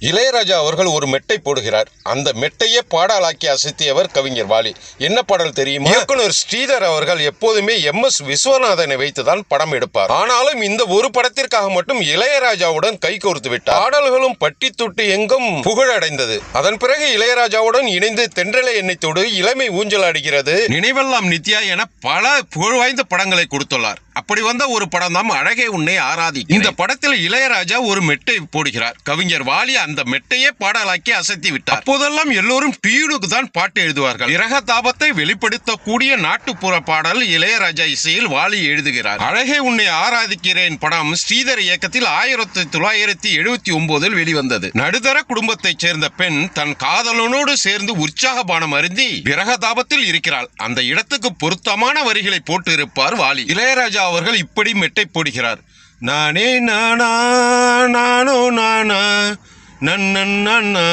இளையராஜா அவர்கள் ஒரு மெட்டை போடுகிறார். அந்த மெட்டையே பாடலாக்கி அசத்தியவர் கவிஞர் வாலி. என்ன பாடல் தெரியுமா? இயக்குனர் ஸ்ரீதர் அவர்கள் எப்போதுமே எம் எஸ் விஸ்வநாதனை வைத்துதான் படம் எடுப்பார். ஆனாலும் இந்த ஒரு படத்திற்காக மட்டும் இளையராஜாவுடன் கை கோர்த்து விட்டார். பாடல்களும் பட்டி தொட்டு எங்கும் புகழடைந்தது. அதன் பிறகு இளையராஜாவுடன் இணைந்து தென்றலை எண்ணெய்த்தோடு இளமை ஊஞ்சலாடுகிறது நினைவெல்லாம் நித்யா என பல புகழ் வாய்ந்த படங்களை கொடுத்துள்ளார். அப்படி வந்த ஒரு படம் தான் அழகே உன்னை ஆராதி இந்த படத்தில் இளையராஜா ஒரு மெட்டை போடுகிறார். கவிஞர் வாலி அந்த மெட்டையே பாடலாக்கி அசத்தி விட்டார். அப்போதெல்லாம் எல்லோரும் டியூனுக்கு தான் பாட்டு எழுதுவார்கள். இரக தாபத்தை வெளிப்படுத்தக்கூடிய நாட்டுப்புற பாடல் இளையராஜா இசையில் வாலி எழுதுகிறார். அழகே உன்னை ஆராதிக்கிறேன் படம் ஸ்ரீதர் இயக்கத்தில் ஆயிரத்தி தொள்ளாயிரத்தி எழுபத்தி ஒன்பதில் வெளிவந்தது. நடுதர குடும்பத்தைச் சேர்ந்த பெண் தன் காதலனோடு சேர்ந்து உற்சாக பானம் அருந்தி விரக தாபத்தில் இருக்கிறாள். அந்த இடத்துக்கு பொருத்தமான வரிகளை போட்டு இருப்பார் வாலி. இளையராஜா அவர்கள் இப்படி மெட்டை போடுகிறார் நானே நானா நானோ நானா நானா,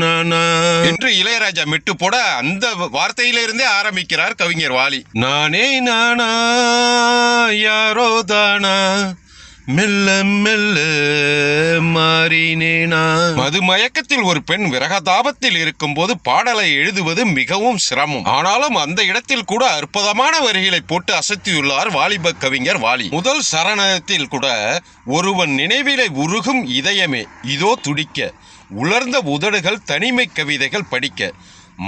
நானா. என்று இளையராஜா மெட்டு போட அந்த வார்த்தையிலிருந்தே ஆரம்பிக்கிறார் கவிஞர் வாலி நானே நானா யாரோ தானா மெல்ல மெல்ல மாறினேனா? மது மயக்கத்தில் ஒரு பெண் விரகதாபத்தில் இருக்கும்போது பாடலை எழுதுவது மிகவும் சிரமம். ஆனாலும் அந்த இடத்தில் கூட அற்புதமான வரிகளை போட்டு அசத்தியுள்ளார் வாலிப கவிஞர் வாலி. முதல் சரணத்தில் கூட ஒருவன் நினைவிலை உருகும் இதயமே இதோ துடிக்க உலர்ந்த உதடுகள் தனிமை கவிதைகள் படிக்க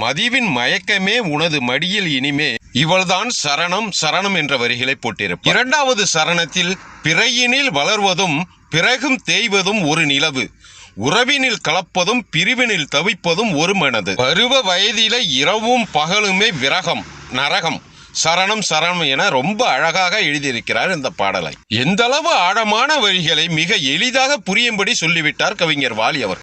மதிவின் மயக்கமே உனது மடியில் இனிமே. இவள்தான் சரணம் சரணம் என்ற வரிகளை போட்டிருப்பார் இரண்டாவது சரணத்தில் பிறையினில் வளர்வதும் பிறகும் தேய்வதும் ஒரு நிலவு. உறவினில் கலப்பதும் பிரிவினில் தவிப்பதும் ஒரு மனது. பருவ வயதில இரவும் பகலுமே விரகம் நரகம். சரணம் சரணம் என ரொம்ப அழகாக எழுதியிருக்கிறார் இந்த பாடலை. எந்தளவு ஆழமான வரிகளை மிக எளிதாக புரியும்படி சொல்லிவிட்டார் கவிஞர் வாலி அவர்